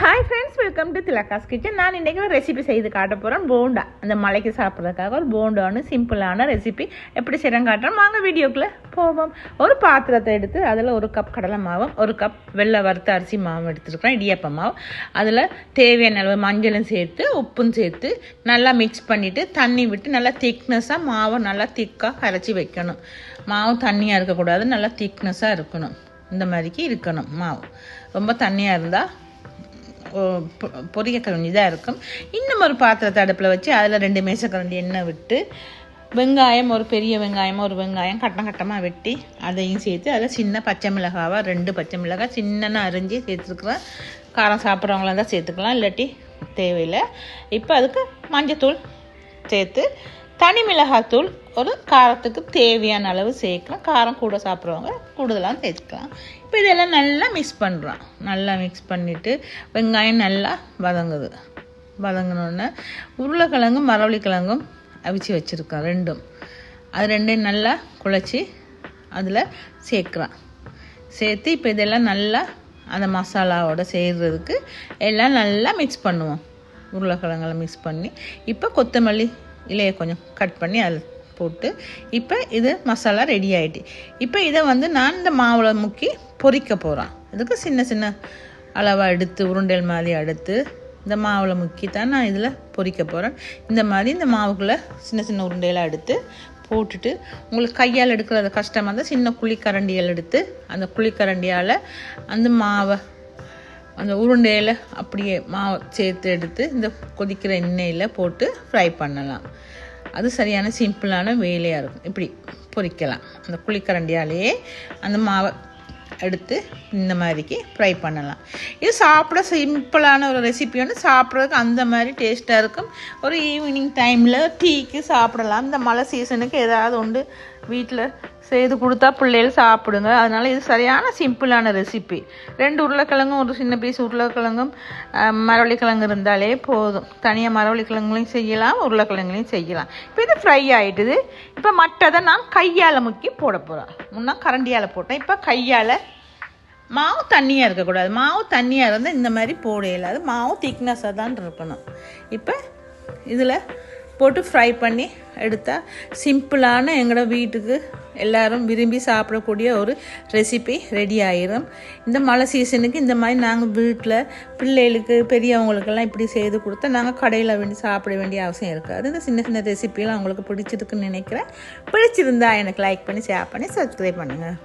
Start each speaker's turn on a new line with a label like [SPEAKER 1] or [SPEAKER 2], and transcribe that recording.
[SPEAKER 1] Hi friends welcome to Thilaka's kitchen நான் இன்றைக்கி ஒரு ரெசிபி செய்து காட்ட போகிறேன் போண்டா. அந்த மலைக்கு சாப்பிட்றதுக்காக ஒரு போண்டான்னு சிம்பிளான ரெசிபி எப்படி செய்கிறேன் காட்டுறோம் வாங்க வீடியோக்குள்ளே போவோம். ஒரு பாத்திரத்தை எடுத்து அதில் ஒரு கப் கடலை மாவும் ஒரு கப் வெள்ளை வறுத்த அரிசி மாவும் எடுத்துருக்கேன் இடியப்ப மாவு. அதில் தேவையான அளவு மஞ்சளும் சேர்த்து உப்பும் சேர்த்து நல்லா மிக்ஸ் பண்ணிவிட்டு தண்ணி விட்டு நல்லா திக்னஸாக மாவை நல்லா திக்காக கரைச்சி வைக்கணும். மாவு தண்ணியாக இருக்கக்கூடாது நல்லா திக்னஸாக இருக்கணும். இந்த மாதிரிக்கு இருக்கணும் மாவு. ரொம்ப தண்ணியாக இருந்தால் பொரிய கரண்டி தான் இருக்கும். இன்னும் ஒரு பாத்திரத்தை அடுப்பில் வச்சு அதில் ரெண்டு மேசக்கரண்டி எண்ணெய் விட்டு வெங்காயம் ஒரு பெரிய வெங்காயம் ஒரு வெங்காயம் கட்டம் கட்டமாக வெட்டி அதையும் சேர்த்து அதில் சின்ன பச்சை மிளகாவாக ரெண்டு பச்சை மிளகாய் சின்னன்னு அரிஞ்சு சேர்த்துருக்குறேன் காரம் சாப்பிட்றவங்களா தான் சேர்த்துக்கலாம். இல்லாட்டி தேவையில்லை. இப்போ அதுக்கு மஞ்சத்தூள் சேர்த்து தனி மிளகாத்தூள் ஒரு காரத்துக்கு தேவையான அளவு சேர்க்கலாம். காரம் கூட சாப்பிட்றவங்க கூடுதலாக சேர்த்துக்கலாம். இப்போ இதெல்லாம் நல்லா மிக்ஸ் பண்ணுறோம் நல்லா மிக்ஸ் பண்ணிவிட்டு வெங்காயம் நல்லா வதங்குது. வதங்கினோடனே உருளைக்கிழங்கும் மரவள்ளிக்கிழங்கும் அவிச்சு வச்சுருக்கோம் ரெண்டும். அது ரெண்டையும் நல்லா குழச்சி அதில் சேர்க்குறான் சேர்த்து இப்போ இதெல்லாம் நல்லா அந்த மசாலாவோட செய்கிறதுக்கு எல்லாம் நல்லா மிக்ஸ் பண்ணுவோம். உருளைக்கிழங்கெல்லாம் மிக்ஸ் பண்ணி. இப்போ கொத்தமல்லி இலையை கொஞ்சம் கட் பண்ணி அதில் போட்டு இப்போ இது மசாலா ரெடி ஆகிட்டு இப்போ இதை வந்து நான் இந்த மாவில் முக்கி பொறிக்க போகிறேன் இதுக்கு சின்ன சின்ன அளவாக எடுத்து உருண்டல் மாதிரி எடுத்து இந்த மாவில் முக்கி தான் நான் இதில் பொறிக்க போகிறேன் இந்த மாதிரி இந்த மாவுக்குள்ளே சின்ன சின்ன உருண்டையெல்லாம் எடுத்து போட்டுட்டு உங்களுக்கு கையால் எடுக்கிறது கஷ்டமாக இருந்தால் சின்ன குழிக்கரண்டியால் எடுத்து அந்த குழிக்கரண்டியால் அந்த மாவை அந்த உருண்டையில் அப்படியே மாவை சேர்த்து எடுத்து இந்த கொதிக்கிற எண்ணெயில் போட்டு ஃப்ரை பண்ணலாம். அது சரியான சிம்பிளான வேலையாக இருக்கும். இப்படி பொரிக்கலாம் அந்த குழிக்கரண்டியாலேயே அந்த மாவை எடுத்து இந்த மாதிரிக்கு ஃப்ரை பண்ணலாம். இது சாப்பிட சிம்பிளான ஒரு ரெசிபி ஒன்று சாப்பிட்றதுக்கு அந்த மாதிரி டேஸ்ட்டாக இருக்கும். ஒரு ஈவினிங் டைமில் டீக்கு சாப்பிடலாம். இந்த மழை சீசனுக்கு ஏதாவது உண்டு வீட்டில் செய்து கொடுத்தா பிள்ளைகள் சாப்பிடுங்க. அதனால் இது சரியான சிம்பிளான ரெசிபி ரெண்டு உருளைக்கிழங்கும் ஒரு சின்ன பீஸ் உருளைக்கிழங்கும் மரவள்ளிக்கிழங்கு இருந்தாலே போதும். தனியாக மரவள்ளிக்கிழங்குலையும் செய்யலாம் உருளைக்கிழங்குலையும் செய்யலாம். இப்போ இது ஃப்ரை ஆகிட்டுது இப்போ மற்றதை நான் கையால் முக்கி போட போகிறேன் முன்னா கரண்டியால் போட்டேன். இப்போ கையால் மாவு தண்ணியாக இருக்கக்கூடாது. மாவு தண்ணியாக இருந்தால் இந்த மாதிரி போட இயலாது மாவு திக்னஸாக தான் இருக்கணும். இப்போ இதில் போட்டு ஃப்ரை பண்ணி எடுத்தால் சிம்பிளான எங்களோட வீட்டுக்கு எல்லோரும் விரும்பி சாப்பிடக்கூடிய ஒரு ரெசிபி ரெடி ஆயிரும். இந்த மழை சீசனுக்கு இந்த மாதிரி நாங்கள் வீட்டில் பிள்ளைகளுக்கு பெரியவங்களுக்கெல்லாம் இப்படி செய்து கொடுத்தா நாங்கள் கடையில் வேண்டி சாப்பிட வேண்டிய அவசியம் இருக்காது. இந்த சின்ன சின்ன ரெசிபியெல்லாம் அவங்களுக்கு பிடிச்சிருக்குன்னு நினைக்கிறேன். பிடிச்சிருந்தா எனக்கு லைக் பண்ணி ஷேர் பண்ணி சப்ஸ்கிரைப் பண்ணுங்கள்